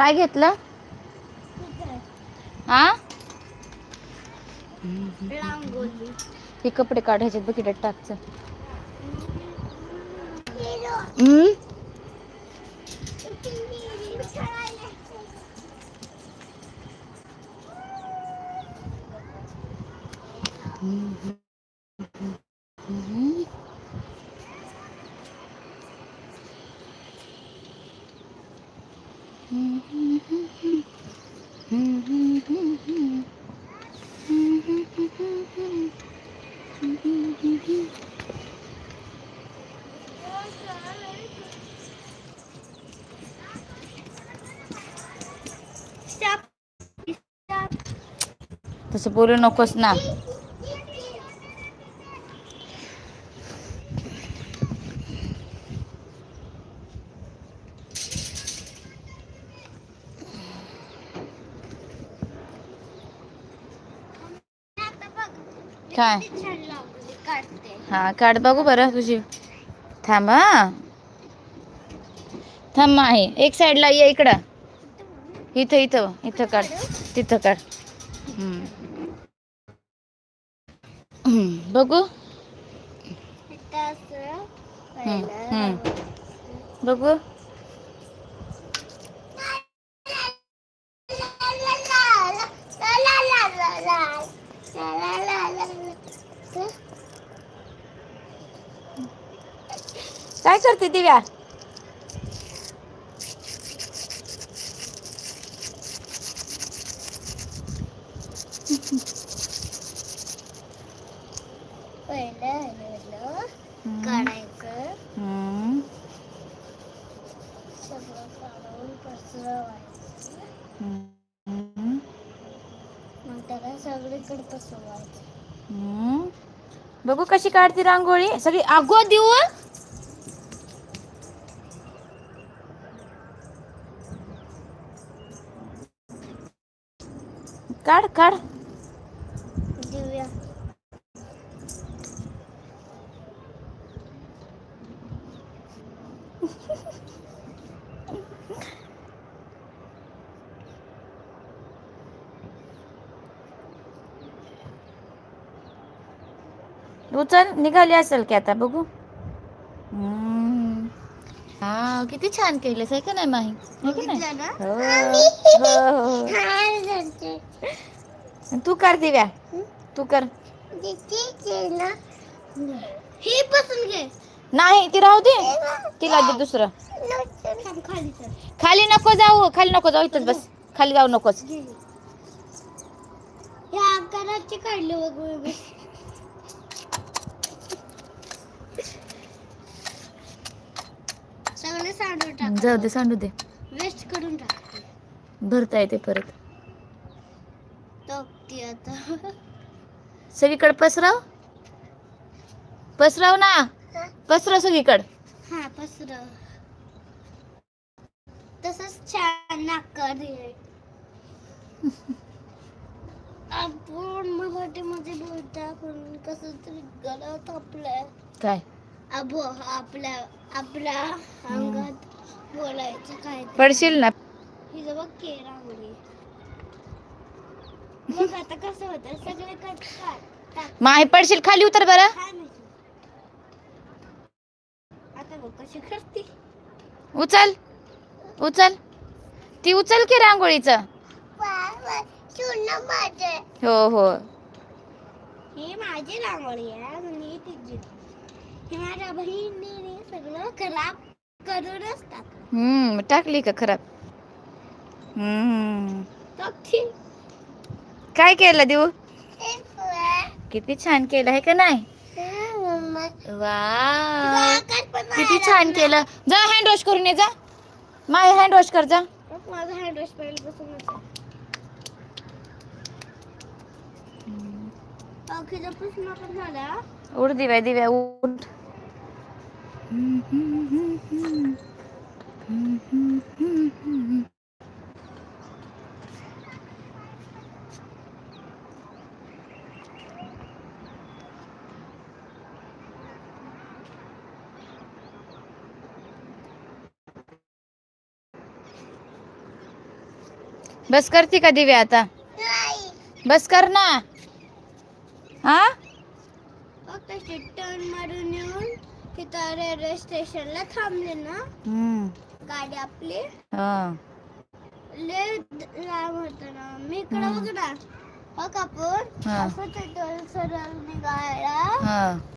काय घेतलं? हा हे कपडे काढायचे बकेटात टाकचं हम्म? Stop. Stop. Sepuluh nukus na. काय? हा काढ बघू बरं तुझी. थांब. थांब आहे एक साईडला ये इकडं. इथं इथं इथं काढ तिथं काढ. बघू. बघू काय करते दिव्या पहिलं हलवलं काढायचं हम्म, सगळं काढून पसरवायचं हम्म, मग त्याला सगळीकडे पसरवायचं हम्म. बघू कशी काढते रांगोळी. सगळी अगो देऊ काढ काढ. दिव्या. उचल निघाली असेल की आता बघू. हम्म. हा किती छान केलंस आहे का नाही माही? है की नाही? ना? हो, हो, हो. तू कर दिव्या। तू कर। हे पासून घे नाही ती राहू दे। तिला दे दुसरं। खाली चल खाली नको जाऊ खाली नको जाऊ इथंच बस। खाली जाऊ नकोस घे या आकाराचे काढले वेगवेगळे सगळे सांडून टाक. जाऊ दे सांडू दे. वेस्ट करून टाक. भरता येते परत. टाकते आता. सगळीकडे पसरव. पसरव ना. पसरव सगळीकडे. हा पसरव. तसंच छान नाकार आपण मराठीमध्ये बोलता पण कसं तरी गळत आपल्या. काय? अबो आपल्या आपल्या अंगात बोलायचं काय ते. पडशील ना. हिचं बघ के रांगोळी बघ आता कसं होतं सगळे कट काढ टाक माही पडशील खाली उतर बरं. छान आहे. आता बघ कशी करते. उचल उचल. ती उचल की रांगोळीचं हो हो. ही माझी रांगोळी आहे आणि तिची. माझ्या बहिणीने सगळं खराब करूनच टाकलं हम्म टाकली का खराब। हम्म। टाकते काय केलं देऊ? किती छान केलं आहे का नाही? वा किती छान केलं। जा हँड वॉश करून ये जा. माय हँड वॉश कर जा. माझा हँड वॉश पहिल्यापासूनच आहे. अखेरचा प्रश्न पण झाला. उठ दिव्या दिव्या उठ. बस करते का दिव्या आता? बस कर ना. हा? टर्न मारून येऊन तिथं रेल्वे स्टेशनला थांबले ना हम्म. गाडी आपली हा. लय लांब होत ना मी इकडं. बघ ना हो कापूर हा. असं सरळ निघायला हा.